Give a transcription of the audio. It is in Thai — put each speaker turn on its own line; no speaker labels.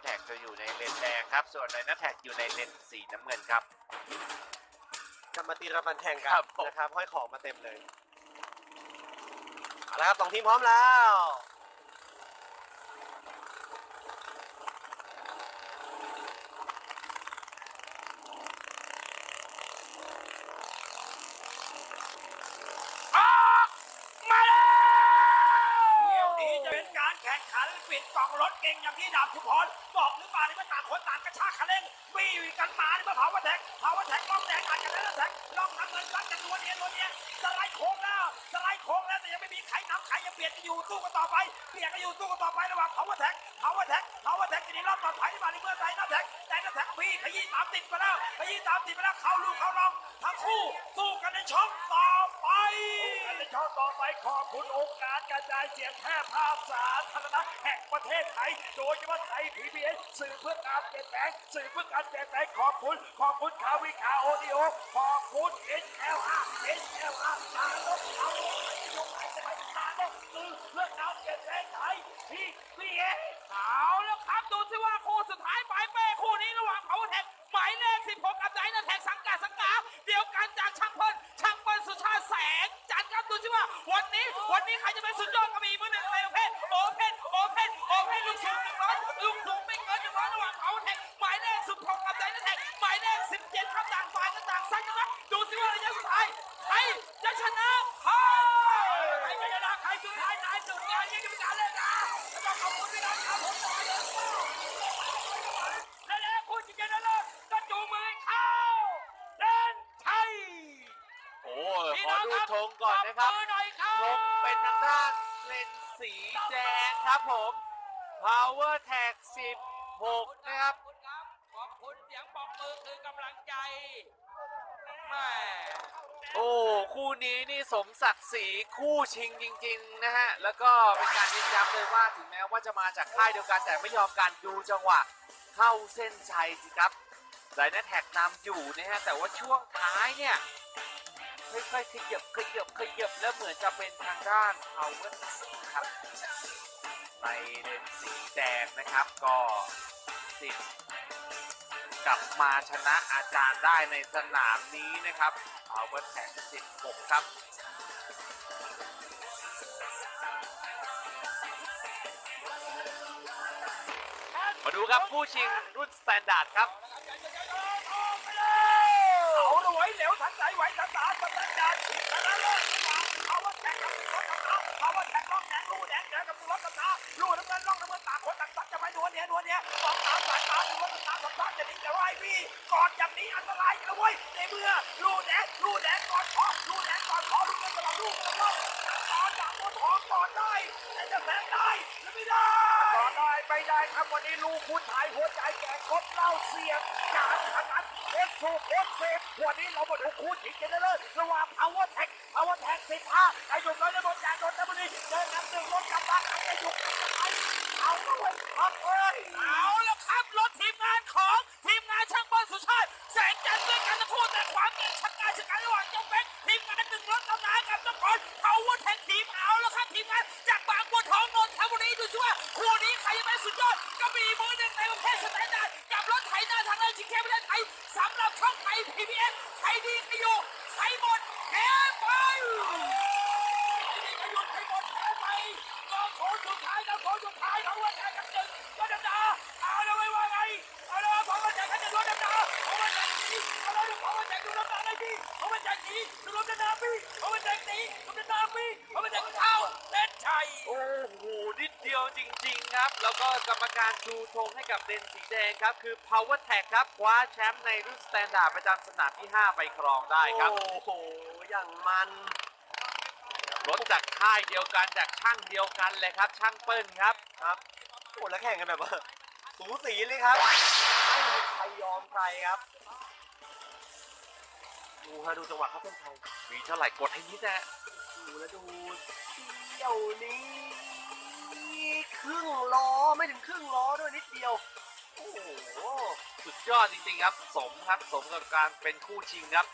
Power Tag จะอยู่ในเลนแดงครับ ส่วนไดนาแท็กอยู่ในเลนสีน้ำเงินครับ
จะมาตีระบันแข่งกั
ครั
น
บผม
นะครับห้อยของมาเต็มเลยเอาละครับสองทีมพร้อมแล้ว
มาแล้วเดี๋ยวนี้จะเป็นการแข่งขันปิดกล่อง รถเก่งอย่างที่ดาบชุมพรบอกหรือเปล่านี่มันต่างคนต่างกระชากคันเร่งบี้กันมานี่มาเผาวัแท็กเผาวัแท็กล่องแดงอัดกันแล้วแท็กล่องน้ำเงินรัดกันตัวเนี้ยตัวเนี้ยสไลด์โค้งแล้วสไลด์โค้งแล้วแต่ยังไม่มีใครนำใครยังเบียดกันอยู่สู้กันต่อไปเบียดกันอยู่สู้กันต่อไประหว่างเผาวัแท็กเผาวัแท็กเผาวัแท็กจะหนีรอบต่อไปที่มาในเมื่อใดนะแท็กแต่นะแท็กพี่ขยี้ตามติดไปแล้วขยี้ตามติดไปแล้วเข้าลูกเข้ารองทั้งคู่สู้กันในช่องต่อ ช่องต่อไปขอบคุณองค์การกระจายเสียงแพร่ภาพสาธารณะแห่งประเทศไทย โดยเฉพาะไทย PBS สื่อเพื่อการเปลี่ยนแปลงสื่อเพื่อการเปลี่ยนแปลงขอบคุณ ขอบคุณคาวิคาโอดิโอขอบคุณ SLR SLR ชาลกเอา นี้
ใครจะเป็นสุดยอดกระบี่มือหนึ่งในประเภทโอเพนโอเพนโอเพนลูกสูงหนึ่งร้อยลูกสูงไม่เกินหนึ่งร้อยระหว่างเขาแท็กหมายเลข16กับไดนาแท็กหมายเลขสิบเจ็ดครับต่างฝ่ายก็ต่างซัดกันนะดูสิว่าระยะสุดท้ายใครจะชนะใคร
จะชนะใครสุดท้ายนายสุดยอดยิ่งกรรมการเล่นนะแล้วก็ขอบคุณพี่น้องครับผมต่อเลยและแล้วคุณจิงๆนะเลิศก็จูงมือเข้าเล่นไทย
โอ้ขอดู ธงก่อนนะครับ
ปมือหน่อยครับ
ธงเป็นทางด้านเลนสีแดงครับผม Power Tag 16 นะครับ
ขอบคุณครับขอบคุณเสียงบอกมือคือกำลังใจแม่
โอ้คู่นี้นี่สมศักดิ์ศรีคู่ชิงจริง ๆ นะฮะ แล้วก็เป็นการยืนย้ำเลยว่าถึงแม้ว่าจะมาจากค่ายเดียวกันแต่ไม่ยอมการดูจังหวะเข้าเส้นชัยสิครับไดนาแท็กนำอยู่นะฮะ แต่ว่าช่วงท้ายเนี่ย ค่อยๆขยับขยับขยับแล้วเหมือนจะเป็นทางด้าน Power ครับในเลนสีแดงนะครับก็สิบกลับมาชนะอาจารย์ได้ในสนามนี้นะครับ Power Tag 16 ครับมาดูครับผู้ชิงรุ่นสแตนดาร์ดครับ
นัวเนียนัวเนียมองตามสายตาดูรถตาสองตาจะดิ้นจะไล่พี่กอนอย่างนี้อันตรายนะเว้ยในเมื่อลูแดงลูแดงก่อนคอลูแดงก่อนคอลูกเงินตลอดลูกตลอดกอนจากตัวทองกอนได้แต่จะแพ้ได้หรือไม่ได้กอนได้ไม่ได้ครับวันนี้ลูกคุณชายหัวใจแก่ครบเล่าเสียงการพนันเอฟสูเอฟเซฟวันนี้เรามาดูคู่ชิงกันเลยระหว่าง power tech power tech สิบห้าไอหยุดน้อยและบนจากนนทบุรีเดินนำหนึ่งรถกลับบ้านใครจะหยุดใคระไปเอาด้วย เอา
ล้วครับรถทีมงานของทีมงานช่างบอลสุชาติแสงจันทร์ด้วยกันทั้งคู่แต่ความเก่งชักงานชักการระหว่างเจ้าเป็กทีมงานหนึ่งรถตำนานกับเจ้าก่อนเขาว่าแทงทีมเอาล้วครับทีมงานจากบางบัวทองนนทบุรีดูสิว่าคู่นี้ใครจะเป็นสุดยอดก็มีมือหนึ่งในประเภทสแตนดาร์ดกับรถไถหน้าทางเดินชิงแชมป์ประเทศไทยสำหรับช่องไทย PBS ใครดีใครอยู่ใครหมด
จริง ๆ ครับ แล้วก็กรรมการชูธงให้กับเลนสีแดงครับ คือ Power Tag ครับ คว้าแชมป์ในรุ่นสแตนดาร์ดประจำสนามที่ 5 ไปครองได้ครับ
โอ้โห อย่างมัน
รถจากค่ายเดียวกันจากช่างเดียวกันเลยครับ ช่างเปิ้ลครับ
ครับโอ้แล้วแข่งกันแบบว่าสูสีเลยครับ ไม่มีใครยอมใครครับ ดูฮะดูจังหวะเข้าเส้นชัย
มีเท่าไหร่กดให้นิดนะ
ดูแล้วดูเที่ยวนี้ ครึ่งล้อไม่ถึงครึ่งล้อด้วยนิดเดียว โอ้โห
สุดยอดจริงๆครับ สมครับ สมกับการเป็นคู่ชิงครับ